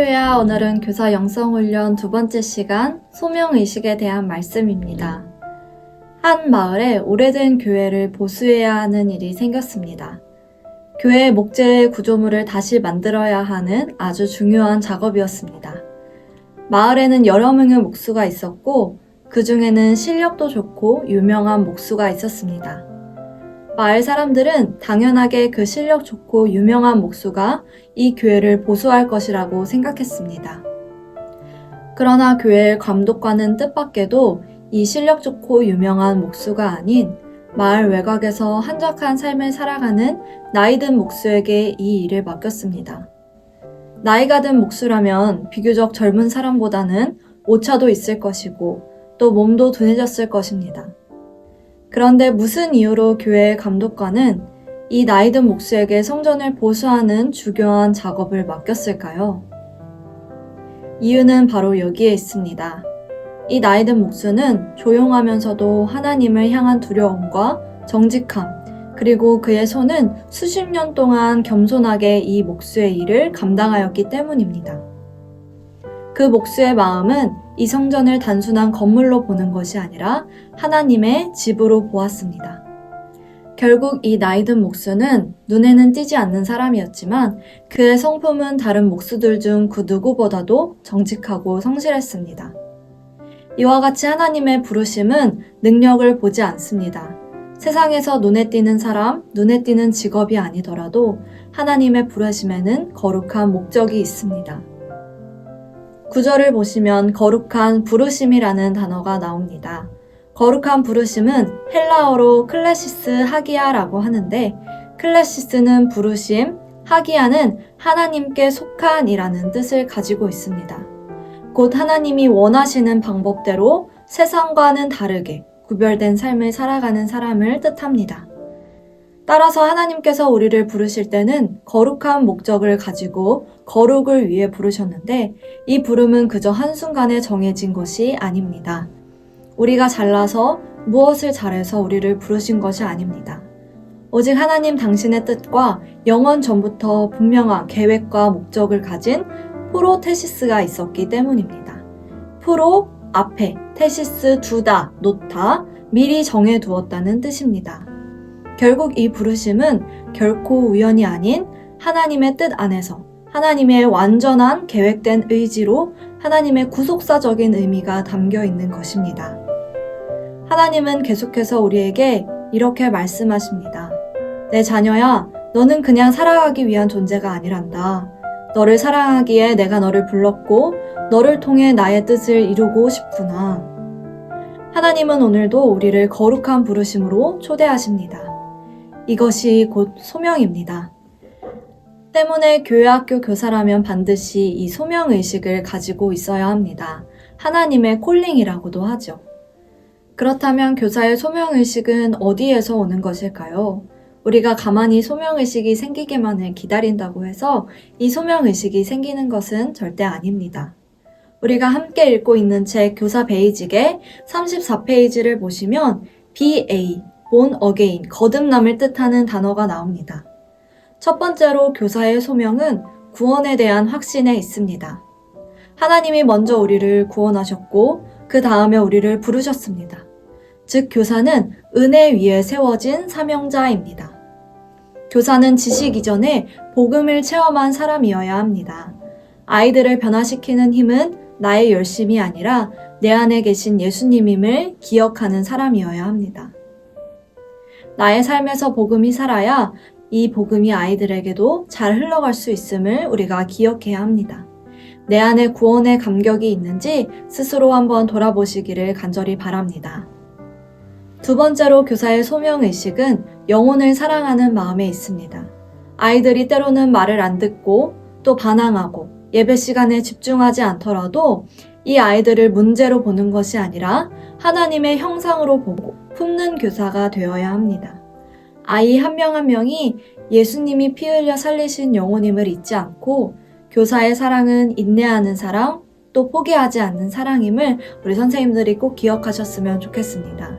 할렐루야. 오늘은 교사 영성훈련 두 번째 시간 소명의식에 대한 말씀입니다. 한 마을에 오래된 교회를 보수해야 하는 일이 생겼습니다. 교회의 목재의 구조물을 다시 만들어야 하는 아주 중요한 작업이었습니다. 마을에는 여러 명의 목수가 있었고 그 중에는 실력도 좋고 유명한 목수가 있었습니다. 마을 사람들은 당연하게 그 실력 좋고 유명한 목수가 이 교회를 보수할 것이라고 생각했습니다. 그러나 교회의 감독과는 뜻밖에도 이 실력 좋고 유명한 목수가 아닌 마을 외곽에서 한적한 삶을 살아가는 나이든 목수에게 이 일을 맡겼습니다. 나이가 든 목수라면 비교적 젊은 사람보다는 오차도 있을 것이고 또 몸도 둔해졌을 것입니다. 그런데 무슨 이유로 교회의 감독관은 이 나이든 목수에게 성전을 보수하는 주교한 작업을 맡겼을까요? 이유는 바로 여기에 있습니다. 이 나이든 목수는 조용하면서도 하나님을 향한 두려움과 정직함, 그리고 그의 손은 수십 년 동안 겸손하게 이 목수의 일을 감당하였기 때문입니다. 그 목수의 마음은 이 성전을 단순한 건물로 보는 것이 아니라 하나님의 집으로 보았습니다. 결국 이 나이든 목수는 눈에는 띄지 않는 사람이었지만 그의 성품은 다른 목수들 중 그 누구보다도 정직하고 성실했습니다. 이와 같이 하나님의 부르심은 능력을 보지 않습니다. 세상에서 눈에 띄는 사람, 눈에 띄는 직업이 아니더라도 하나님의 부르심에는 거룩한 목적이 있습니다. 구절을 보시면 거룩한 부르심이라는 단어가 나옵니다. 거룩한 부르심은 헬라어로 클레시스 하기야라고 하는데 클레시스는 부르심, 하기야는 하나님께 속한이라는 뜻을 가지고 있습니다. 곧 하나님이 원하시는 방법대로 세상과는 다르게 구별된 삶을 살아가는 사람을 뜻합니다. 따라서 하나님께서 우리를 부르실 때는 거룩한 목적을 가지고 거룩을 위해 부르셨는데 이 부름은 그저 한순간에 정해진 것이 아닙니다. 우리가 잘나서 무엇을 잘해서 우리를 부르신 것이 아닙니다. 오직 하나님 당신의 뜻과 영원 전부터 분명한 계획과 목적을 가진 프로테시스가 있었기 때문입니다. 프로 앞에 테시스 두다 놓다 미리 정해 두었다는 뜻입니다. 결국 이 부르심은 결코 우연이 아닌 하나님의 뜻 안에서 하나님의 완전한 계획된 의지로 하나님의 구속사적인 의미가 담겨 있는 것입니다. 하나님은 계속해서 우리에게 이렇게 말씀하십니다. 내 자녀야, 너는 그냥 살아가기 위한 존재가 아니란다. 너를 사랑하기에 내가 너를 불렀고, 너를 통해 나의 뜻을 이루고 싶구나. 하나님은 오늘도 우리를 거룩한 부르심으로 초대하십니다. 이것이 곧 소명입니다. 때문에 교회 학교 교사라면 반드시 이 소명 의식을 가지고 있어야 합니다. 하나님의 콜링이라고도 하죠. 그렇다면 교사의 소명 의식은 어디에서 오는 것일까요? 우리가 가만히 소명 의식이 생기기만을 기다린다고 해서 이 소명 의식이 생기는 것은 절대 아닙니다. 우리가 함께 읽고 있는 책 교사 베이직의 34페이지를 보시면 BA, born again, 거듭남을 뜻하는 단어가 나옵니다. 첫 번째로 교사의 소명은 구원에 대한 확신에 있습니다. 하나님이 먼저 우리를 구원하셨고 그 다음에 우리를 부르셨습니다. 즉 교사는 은혜 위에 세워진 사명자입니다. 교사는 지식 이전에 복음을 체험한 사람이어야 합니다. 아이들을 변화시키는 힘은 나의 열심이 아니라 내 안에 계신 예수님임을 기억하는 사람이어야 합니다. 나의 삶에서 복음이 살아야 이 복음이 아이들에게도 잘 흘러갈 수 있음을 우리가 기억해야 합니다. 내 안에 구원의 감격이 있는지 스스로 한번 돌아보시기를 간절히 바랍니다. 두 번째로 교사의 소명의식은 영혼을 사랑하는 마음에 있습니다. 아이들이 때로는 말을 안 듣고 또 반항하고 예배 시간에 집중하지 않더라도 이 아이들을 문제로 보는 것이 아니라 하나님의 형상으로 보고 품는 교사가 되어야 합니다. 아이 한 명 한 명이 예수님이 피 흘려 살리신 영혼임을 잊지 않고 교사의 사랑은 인내하는 사랑, 또 포기하지 않는 사랑임을 우리 선생님들이 꼭 기억하셨으면 좋겠습니다.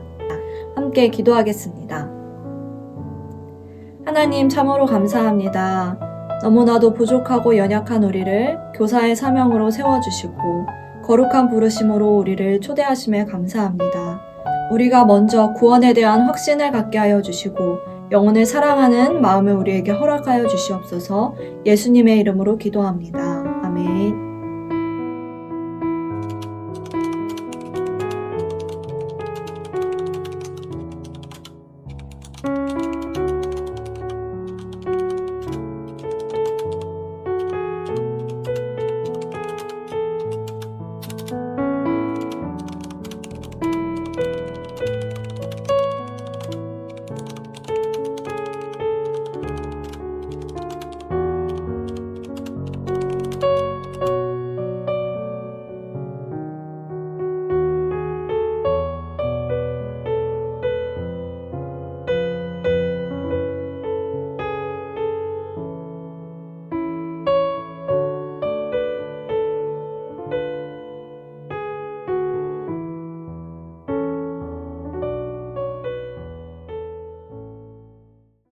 함께 기도하겠습니다. 하나님 참으로 감사합니다. 너무나도 부족하고 연약한 우리를 교사의 사명으로 세워주시고 거룩한 부르심으로 우리를 초대하심에 감사합니다. 우리가 먼저 구원에 대한 확신을 갖게 하여 주시고 영혼을 사랑하는 마음을 우리에게 허락하여 주시옵소서 예수님의 이름으로 기도합니다. 아멘.